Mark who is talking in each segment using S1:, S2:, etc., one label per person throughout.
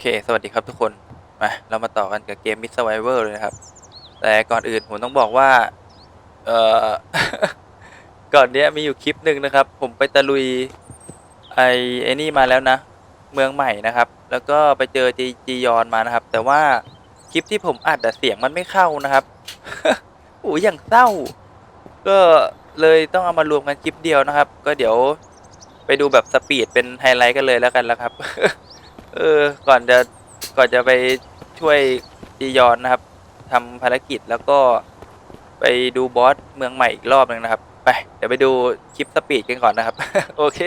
S1: เค สวัสดีครับทุกคน มา เรามาต่อกันกับเกม Mid Survivor เลยนะครับ แต่ก่อนอื่นผมต้องบอกว่า เอ่อ ก่อนเนี้ยมีอยู่คลิปหนึ่งนะครับ ผมไปตะลุย ไอ้ไอ้นี่มาแล้วนะ เมืองใหม่นะครับ แล้วก็ไปเจอจีจียอนมานะครับ แต่ว่าคลิปที่ผมอัดแต่เสียงมันไม่เข้านะครับโอ้ยอย่างเศร้า ก็เลยต้องเอามารวมกันคลิปเดียวนะครับ ก็เดี๋ยวไปดูแบบสปีดเป็นไฮไลท์กันเลยแล้วกันแล้วครับ เออ ก่อนจะก่อนจะไปช่วยจียอนนะครับทำภารกิจแล้วก็ไปดูบอสเมืองใหม่อีกรอบหนึ่งนะครับ ไป เดี๋ยวไปดูคลิปสปีดกันก่อนนะครับ โอเค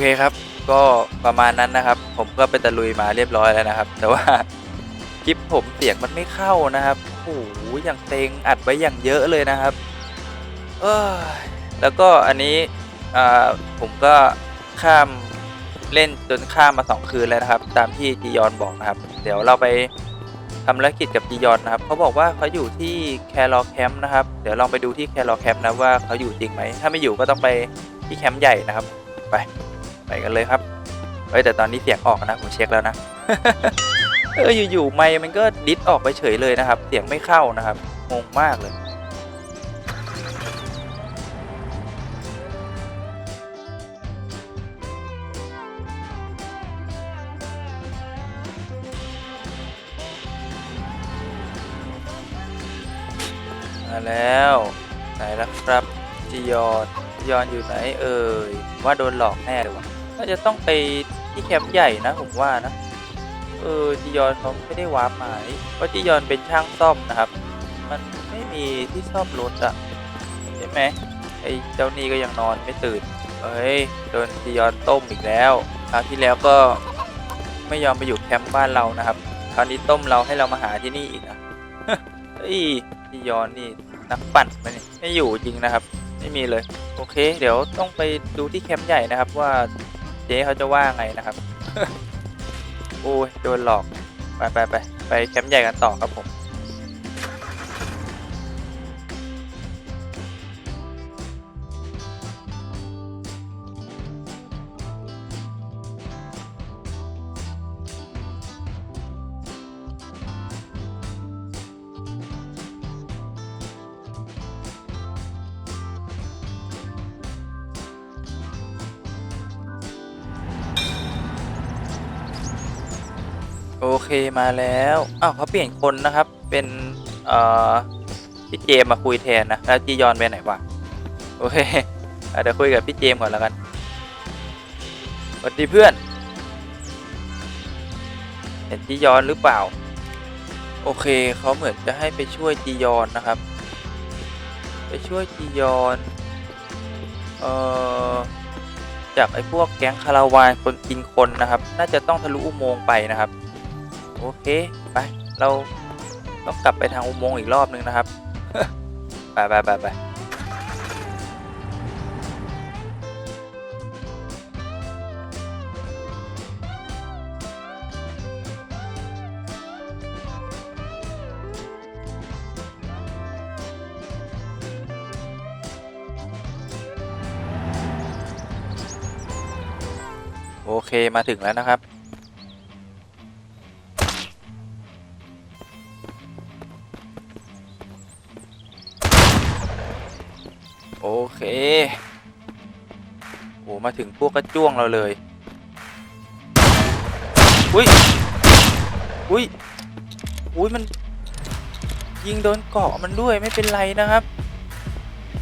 S1: เคครับ ก็ประมาณนั้นนะครับ ผมก็ไปตะลุยมาเรียบร้อยแล้วนะครับ แต่ว่าคลิปผมเสียงมันไม่เข้านะครับโอ้โหอย่างเต็งอัดไว้อย่างเยอะเลยนะครับ เออแล้วก็อันนี้อ่าผมก็ข้ามเล่นจนข้ามมาสองคืนแล้วนะครับ ตามที่จียอนบอกนะครับ เดี๋ยวเราไปทำภารกิจกับจียอนนะครับเขาบอกว่าเขาอยู่ที่แคลรอแคมป์นะครับ เดี๋ยวลองไปดูที่แคลรอแคมป์นะว่าเขาอยู่จริงไหม ถ้าไม่อยู่ก็ต้องไปที่แคมป์ใหญ่นะครับ ไป ไปกันเลยครับเฮ้ยแต่ตอนนี้เสียงออกนะผมเช็คแล้วนะเอออยู่ๆไมค์มันก็ดิสออกไปเฉยเลยนะครับ เสียงไม่เข้านะครับงงมากเลย มาแล้ว ไหนล่ะครับจียอนจียอนอยู่ไหนเอ่ยว่าโดนหลอกแน่เลยวะ น่าจะต้องไปที่แคมป์ใหญ่นะผมว่านะ เออจียอนเขาไม่ได้วาร์ปหมายเพราะจียอนเป็นช่างซ่อมนะครับ มันไม่มีที่ซ่อมรถอะใช่ไหมไอ้เจ้านี่ก็ยังนอนไม่ตื่น เอ้ยโดนจียอนต้มอีกแล้วคราวที่แล้วก็ไม่ยอมไปอยู่แคมป์บ้านเรานะครับ คราวนี้ต้มเราให้เรามาหาที่นี่อีกนะเฮ้ยจียอนนี่นักปั่นไมเนี่ไม่อยู่จริงนะครับ ไม่มีเลย โอเค เดี๋ยวต้องไปดูที่แคมป์ใหญ่นะครับว่า จ๊เขาจะว่าไงนะครับ โอ้ยโดนหลอก ไปไปไปไปแคมป์ใหญ่กันต่อครับผม โอเคมาแล้วอ้าวเขาเปลี่ยนคนนะครับ เป็นเอ่อพี่เจมมาคุยแทนนะแล้วจียอนไปไหนวะโอเคเดี๋ยวคุยกับพี่เจมก่อนแล้วกันสวัสดีเพื่อน เห็นจียอนหรือเปล่า โอเคเขาเหมือนจะให้ไปช่วยจียอนนะครับ ไปช่วยจียอนเอ่อจากไอ้พวกแก๊งคาราวานคนกินคนนะครับ น่าจะต้องทะลุอุโมงค์ไปนะครับ โอเค ไป เราต้องกลับไปทางอุโมงค์อีกรอบนึงนะครับ ไปไปไปไปโอเค มาถึงแล้วนะครับ มาถึงพวกกระจ้วงเราเลย อุ้ย อุ้ย อุ้ยมัน ยิงโดนเกาะมันด้วยไม่เป็นไรนะครับ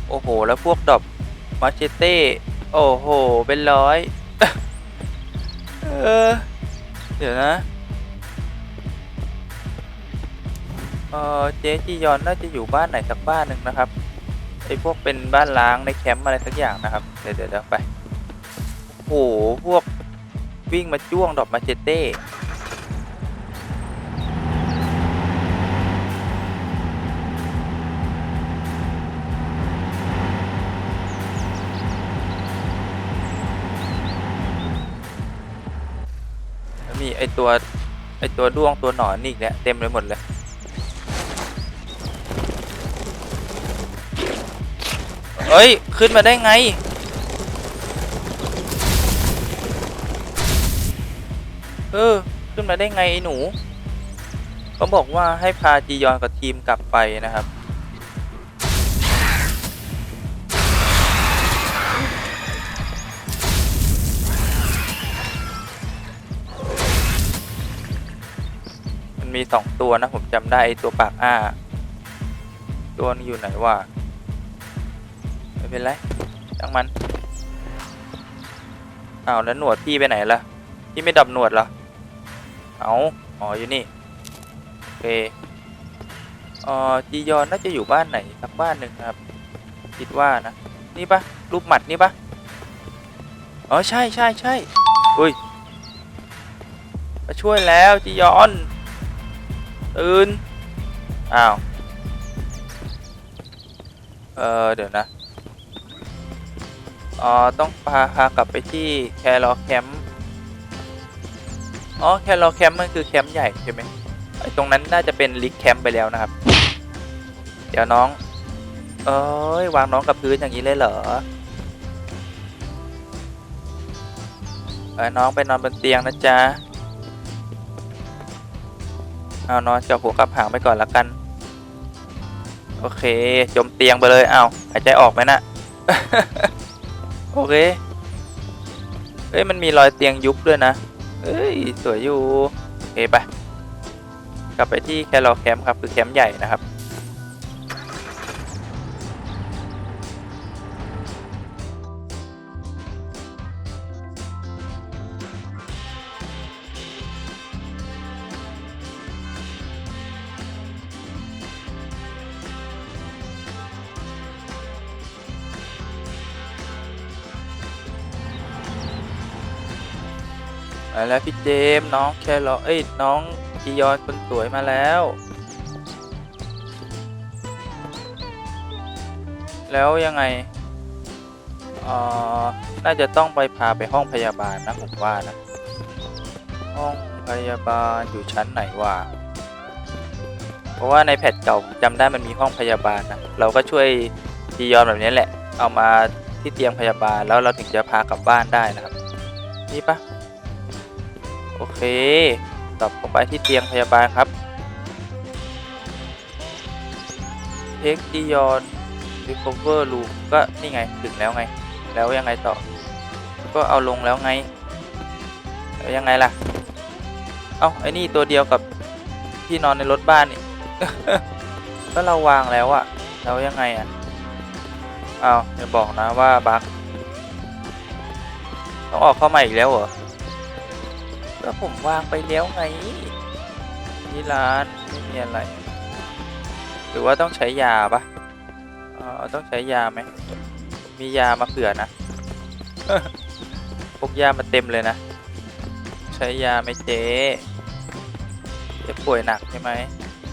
S1: โอ้โห แล้วพวกดอบมาเชเต้ โอ้โห เป็นร้อย เออ เดี๋ยวนะเออเจ๊จียอนน่าจะอยู่บ้านไหนสักบ้านหนึ่งนะครับไอ้พวกเป็นบ้านล้างในแคมป์อะไรสักอย่างนะครับ เดี๋ยวเดี๋ยวเดี๋ยวไป โอ้โห พวก วิ่งมาจ้วงดอกมาเชเต้ แล้วมีไอตัว ไอตัวด้วงตัวหนอนนี่อีกเนี่ยเต็มเลยหมดเลย เอ้ย ขึ้นมาได้ไง ออ ขึ้นมาได้ไงไอ้หนูเขาบอกว่าให้พาจียอนกับทีมกลับไปนะครับ มันมีสองตัวนะผมจำได้ไอตัวปากอ้า ตัวนึงอยู่ไหนวะไม่เป็นไรจังมันอ้าวแล้วหนวดพี่ไปไหนล่ะ พี่ไม่ดับหนวดเหรอ เอาอ๋ออยู่นี่โอเคเอ่อจียอนน่าจะอยู่บ้านไหนสักบ้านหนึ่งครับ คิดว่านะ นี่ปะรูปหมัดนี่ปะอ๋อใช่ใช่ใช่อุ้ยมาช่วยแล้วจียอนตื่นอ้าวเออเดี๋ยวนะอ๋อต้องพาพากลับไปที่แคลรอแคมป์ อ๋อแครอแคมป์มันคือแคมป์ใหญ่ใช่ไหมไอ้ตรงนั้นน่าจะเป็นลิกแคมป์ไปแล้วนะครับ เดี๋ยวน้อง เอ้ยวางน้องกับพื้นอย่างนี้เลยเหรอไปน้องไปนอนบนเตียงนะจ๊ะเอานอนกับหัวกับหางไปก่อนละกัน โอเค จมเตียงไปเลยเอาหายใจออกไหมนะโอเคเฮ้ยมันมีรอยเตียงยุบด้วยนะ เอ้ย สวยอยู่ โอเคไป กลับไปที่แคลร์แคมป์ครับ คือแคมป์ใหญ่นะครับ แล้วพี่เจมส์น้องแครอเอ้ยน้องจียอนคนสวยมาแล้ว แล้วยังไงเอ่อน่าจะต้องไปพาไปห้องพยาบาลนะผมว่านะ ห้องพยาบาลอยู่ชั้นไหนวะเพราะว่าในแพทเก่าจำได้มันมีห้องพยาบาลนะเราก็ช่วยจียอนแบบนี้แหละ เอามาที่เตียงพยาบาลแล้วเราถึงจะพากลับบ้านได้นะครับ นี่ปะ โอเคตอบเข้าไปที่เตียงพยาบาลครับเทคจียอนรีคอเวอร์ลูก็นี่ไงถึงแล้วไง แล้วยังไงต่อ ก็เอาลงแล้วไง แล้วยังไงล่ะ เอ้าไอ้นี่ตัวเดียวกับที่นอนในรถบ้านนี่ก็เราวางแล้วอะแล้วยังไงอะอ้าอย่าบอกนะว่าบั๊กต้องออกเข้ามาอีกแล้วเหรอ ก็ผมวางไปแล้วไงที่ร้านไม่มีอะไร หรือว่าต้องใช้ยาปะเออต้องใช้ยาไหม มียามาเผื่อนะพกยามาเต็มเลยนะ ใช้ยาไหมเจ๊เจ็บป่วยหนักใช่ไหม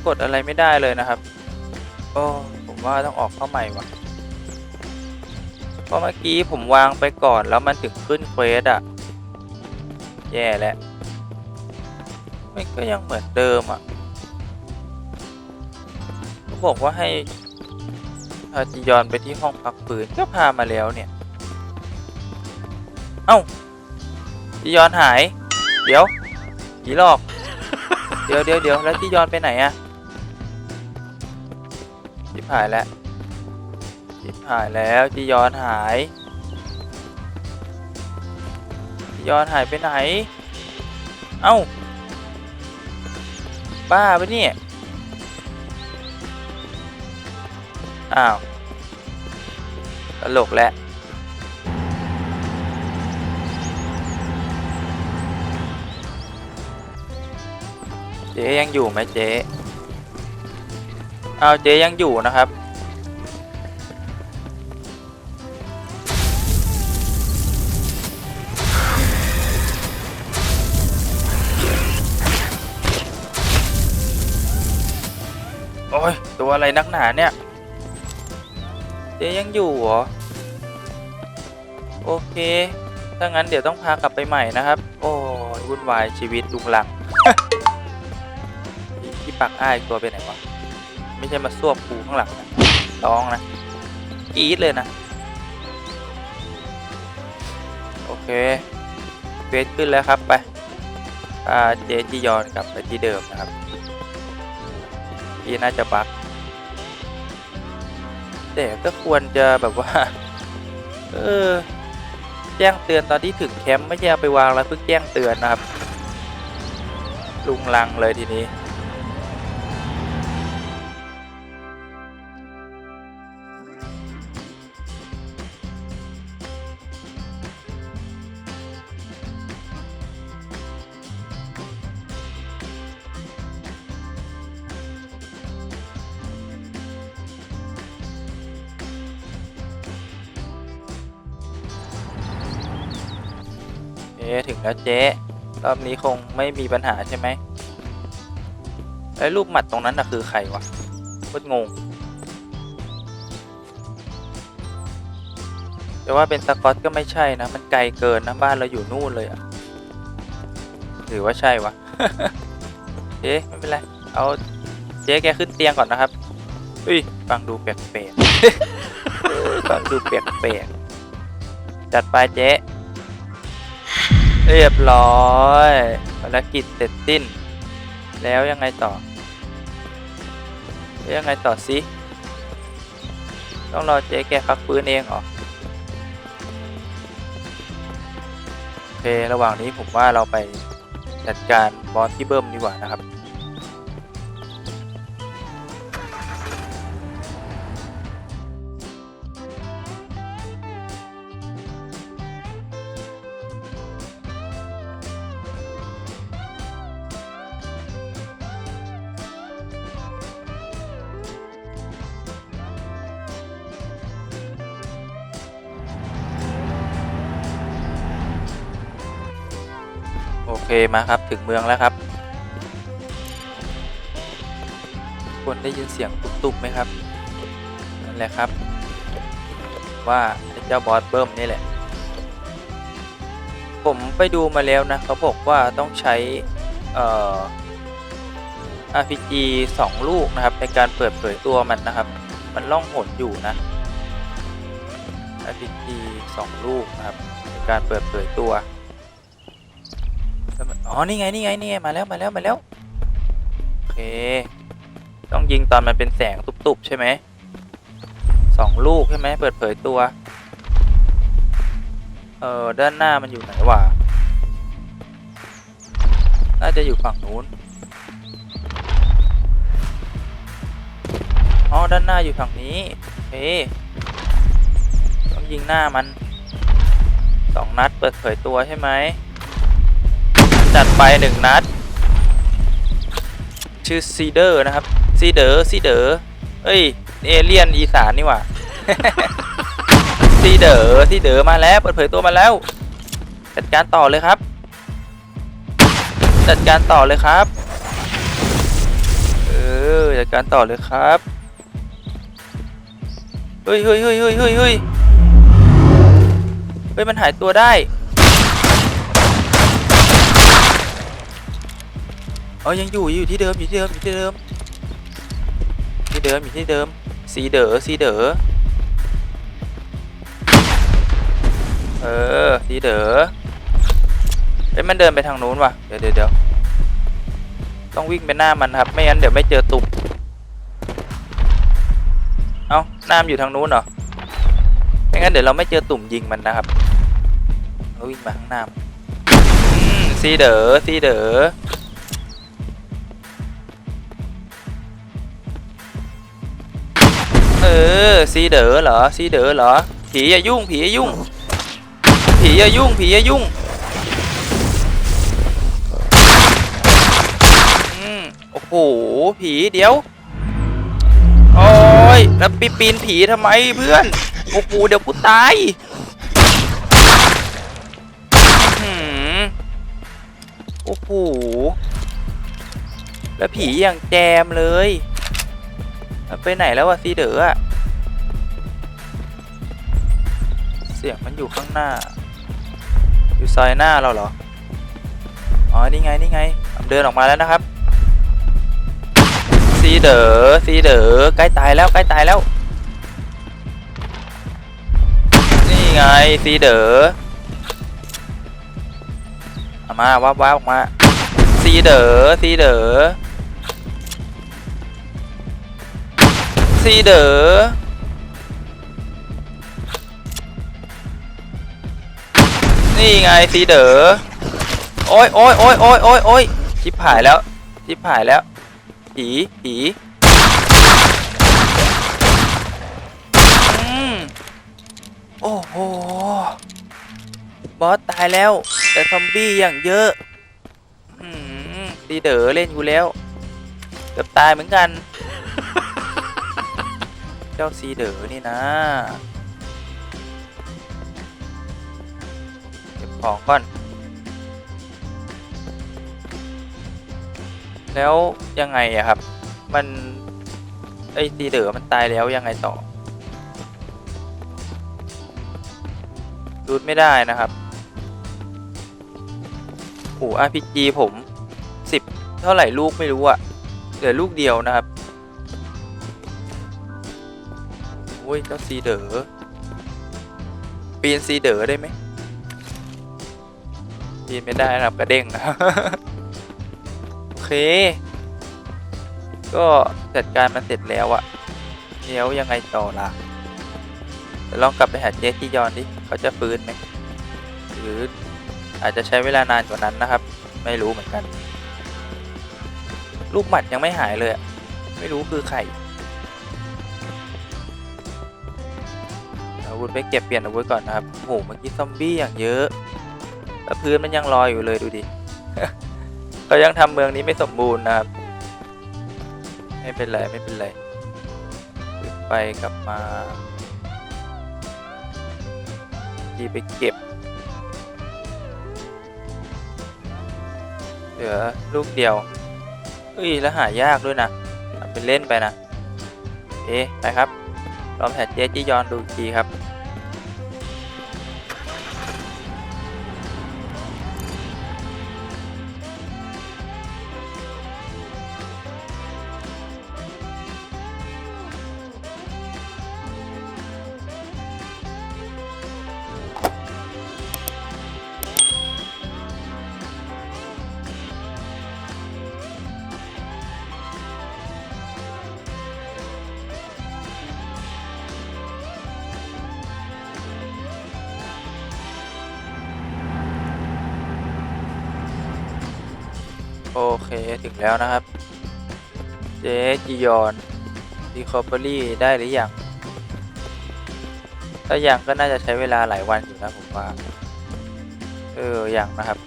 S1: กดอะไรไม่ได้เลยนะครับ โอ้ผมว่าต้องออกเข้าใหม่ว่ะเพราะเมื่อกี้ผมวางไปก่อนแล้วมันถึงขึ้นเควสอะแย่แล้ว มันก็ยังเหมือนเดิมอะเขาบอกว่าให้พาจียอนไปที่ห้องพักฟื้นก็พามาแล้วเนี่ย เอ้าจียอนหาย เดี๋ยวผีหลอก เดี๋ยวเดี๋ยวเดี๋ยวแล้วจียอนไปไหนอะจิบหายแล้วจิบหายแล้วจียอนหายจียอนหายไปไหน เอ้า บ้าปะเนี่ย อ้าว ตลกแล้วเจ๊ยังอยู่ไหมเจ๊อ้าวเจ๊ยังอยู่นะครับ อะไรนักหนาเนี่ย เจ๊ยังอยู่เหรอ โอเค ถ้างั้นเดี๋ยวต้องพากลับไปใหม่นะครับ โอ้ยวุ่นวายชีวิตลุงลังที่ปักอ้ายตัวไปไหนวะ ไม่ใช่มาซวบปูข้างหลังนะร้องนะกรี๊ดเลยนะ โอเคเฟสขึ้นแล้วครับไปพาเจจียอนกลับไปที่เดิมนะครับพี่น่าจะบัก แต่ก็ควรจะแบบว่า เออ แจ้งเตือนตอนที่ถึงแคมป์ไม่ใช่เอาไปวางแล้วเพิ่งแจ้งเตือนนะครับ ลุงลังเลยทีนี้ เจ๊ถึงแล้วเจ๊รอบนี้คงไม่มีปัญหาใช่ไหมไอ้รูปหมัดตรงนั้นน่ะคือใครวะโคตรงงแต่ว่าเป็นสกอตก็ไม่ใช่นะ มันไกลเกินนะบ้านเราอยู่นู่นเลยอะหรือว่าใช่วะเจ๊ไม่เป็นไร เอาเจ๊แกขึ้นเตียงก่อนนะครับ อุ้ยฟังดูแปลกๆฟังดูแปลกๆจัดไปเจ๊ เรียบร้อยภารกิจเสร็จสิ้น แล้วยังไงต่อแล้วยังไงต่อสิต้องรอเจ๊แกพักฟื้นเองเหรอโอเค ระหว่างนี้ผมว่าเราไปจัดการบอสที่เบิ้มดีกว่านะครับ มาครับถึงเมืองแล้วครับคนได้ยินเสียงตุบๆไหมครับนั่นแหละครับ ว่าเจ้าบอสเบิ้มนี่แหละ ผมไปดูมาแล้วนะเขาบอกว่าต้องใช้เอ่อ RPG 2 ลูกนะครับ ในการเปิดเผยตัวมันนะครับ มันล่องหนอยู่นะ RPG 2 ลูกนะครับ ในการเปิดเผยตัว อ๋อ นี่ไง นี่ไง นี่ไง มาแล้ว มาแล้ว มาแล้ว โอเค ต้องยิงตอนมันเป็นแสงตุบๆ ใช่ไหม สองลูกใช่ไหม เปิดเผยตัว เออ ด้านหน้ามันอยู่ไหนวะ น่าจะอยู่ฝั่งนู้น อ๋อ ด้านหน้าอยู่ฝั่งนี้ โอเค ต้องยิงหน้ามัน สองนัดเปิดเผยตัวใช่ไหม จัดไปหนึ่งนัด ชื่อซีเดอร์นะครับ ซีเดอร์ซีเดอร์เอ้ย เอเลียนอีสานนี่หว่า ซีเดอร์ซีเดอร์มาแล้วเปิดเผยตัวมาแล้ว จัดการต่อเลยครับ จัดการต่อเลยครับ เออ จัดการต่อเลยครับ เฮ้ยเฮ้ยเฮ้ยเฮ้ยเฮ้ยเฮ้ยเฮ้ยมันหายตัวได้ เออยังอยู่อยู่ที่เดิมอยู่ที่เดิมอยู่ที่เดิมที่เดิมอยู่ที่เดิมสีเด๋อสีเด๋อเออสีเด๋อเอ้ยมันเดินไปทางนู้นว่ะเดี๋ยวเดี๋ยวเดี๋ยวต้องวิ่งไปหน้ามันครับ ไม่งั้นเดี๋ยวไม่เจอตุ่มเอ้าหน้ามอยู่ทางนู้นเหรอไม่งั้นเดี๋ยวเราไม่เจอตุ่มยิงมันนะครับเราวิ่งมาข้างหน้ามันอืมสีเด๋อสีเด๋อ เออซีเด๋อเหรอซีเด๋อเหรอผีอย่ายุ่งผีอย่ายุ่งผีอย่ายุ่งผีอย่ายุ่งอืมโอ้โหผีเดี๋ยวโอ้ยแล้วปีปีนผีทำไมเพื่อนโอ้โหเดี๋ยวกูตายอื้อหือโอ้โหแล้วผีอย่างแจมเลย ไปไหนแล้ววะซีเดออะเสียงมันอยู่ข้างหน้า อยู่ซอยหน้าเราเหรอ อ๋อ นี่ไง นี่ไงเดินออกมาแล้วนะครับ ซีเดอซีเดอใกล้ตายแล้ว ใกล้ตายแล้ว นี่ไง ซีเดอเอมาว้าบว้าบออกมา ซีเดอซีเดอ ซีเดอนี่ไงซีเดอโอ้ยโอ้ยโอ้ยโอ้ยโอ้ยโอ้ยชิบหายแล้วชิบหายแล้ว ผีผีโอ้โห บอสตายแล้ว แต่ซอมบี้อย่างเยอะอซีเดอเล่นอยู่แล้ว เกือบตายเหมือนกัน เจ้าซีเดอร์นี่นะเก็บของก่อน แล้วยังไงอะครับ มันไอซีเดอร์มันตายแล้วยังไงต่อรูดไม่ได้นะครับโอ้ RPG ผม 10 เท่าไหร่ลูกไม่รู้อะเหลือลูกเดียวนะครับ โอ้ยเจ้าซีเดอร์ปีนซีเดอร์ได้ไหมปีนไม่ได้นะครับกระเด้งนะโอเค ก็จัดการมันเสร็จแล้วอะแล้วยังไงต่อล่ะลองกลับไปหาเจสที่ยอนดิเขาจะฟื้นไหมหรืออาจจะใช้เวลานานกว่านั้นนะครับ ไม่รู้เหมือนกัน ลูกหมัดยังไม่หายเลยอะไม่รู้คือใคร อาวุธไปเก็บเปลี่ยนอาวุธก่อนนะครับโอ้โหเมื่อกี้ซอมบี้อย่างเยอะแล้วพื้นมันยังลอยอยู่เลยดูดิเขายังทำเมืองนี้ไม่สมบูรณ์นะครับ ไม่เป็นไรไม่เป็นไรไปกลับมาดีไปเก็บ เหลือลูกเดียวเฮ้ยแล้วหายากด้วยนะเป็นเล่นไปนะ เอ๊ะไปครับลองแผดเจสจี้ยอนดูทีครับ โอเคถึงแล้วนะครับ เจจียอนรีคอเ r อรี่ได้หรือยัง ถ้ายังก็น่าจะใช้เวลาหลายวันอยู่นะผมว่า เออยังนะครับ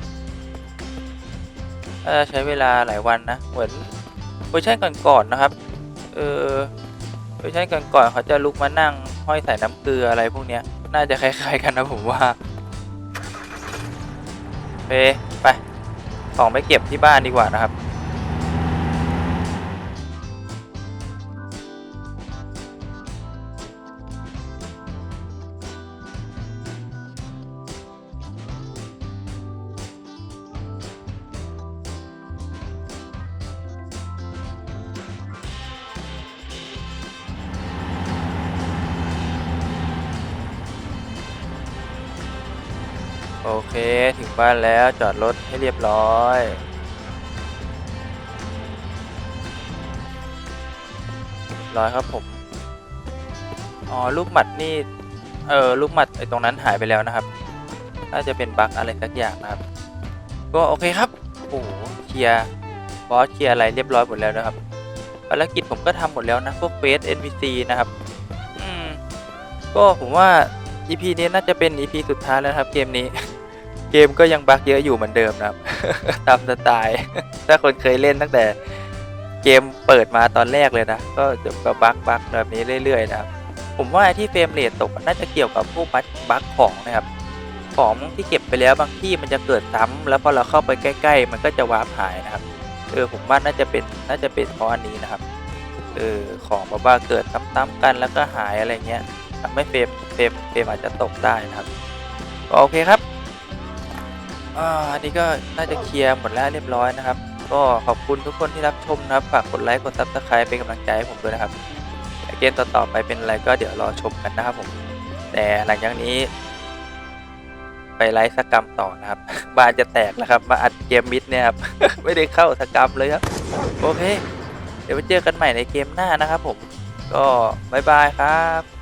S1: น่าจะใช้เวลาหลายวันนะ เหมือนเวอร์ชันก่อนๆนะครับ เออเวอร์ชันก่อนๆเขาจะลุกมานั่งห้อยใส่น้ำเกลืออะไรพวกเนี้ย น่าจะคล้ายๆกันนะผมว่าไปไป ของไปเก็บที่บ้านดีกว่านะครับ โอเคถึงบ้านแล้วจอดรถให้เรียบร้อย ร้อยครับผม อ๋อ ลูกหมัดนี่ เออ ลูกหมัดไอตรงนั้นหายไปแล้วนะครับ น่าจะเป็นบั๊กอะไรสักอย่างนะครับ ก็โอเคครับ โอ้โหเคลียร์บอสเคลียร์อะไรเรียบร้อยหมดแล้วนะครับ ภารกิจผมก็ทำหมดแล้วนะ พวกเฟส NPC นะครับอืมก็ผมว่า EP นี้น่าจะเป็น EP สุดท้ายแล้วครับเกมนี้ เกมก็ยังบั๊กเยอะอยู่เหมือนเดิมนะครับตามสไตล์ถ้าคนเคยเล่นตั้งแต่เกมเปิดมาตอนแรกเลยนะ ก็จะก็บั๊กบั๊กแบบนี้เรื่อยๆนะครับผมว่าที่เฟรมเรทตกน่าจะเกี่ยวกับพวกบั๊กบั๊กของนะครับของที่เก็บไปแล้วบางที่มันจะเกิดซ้ำแล้วพอเราเข้าไปใกล้ ๆ มันก็จะวาร์ปหายนะครับเออผมว่าน่าจะเป็นน่าจะเป็นเพราะอันนี้นะครับเออของแบบว่าเกิดซ้ำๆกันแล้วก็หายอะไรเงี้ยทำให้เฟรมเฟรมเฟรมอาจจะตกได้นะครับโอเคครับ อ่าอันนี้ก็น่าจะเคลียร์หมดแล้วเรียบร้อยนะครับ ก็ขอบคุณทุกคนที่รับชมนะครับ ฝากกดไลค์กดซับสไครป์เป็นกำลังใจให้ผมด้วยนะครับเกมต่อๆไปเป็นอะไรก็เดี๋ยวรอชมกันนะครับผม แต่หลังจากนี้ ไปไลฟ์สกรรมต่อนะครับ บ้านจะแตกแล้วครับ มาอัดเกมมิดเนี่ยครับ ไม่ได้เข้าสกรรมเลยครับ โอเค เดี๋ยวไปเจอกันใหม่ในเกมหน้านะครับผม ก็บายบายครับ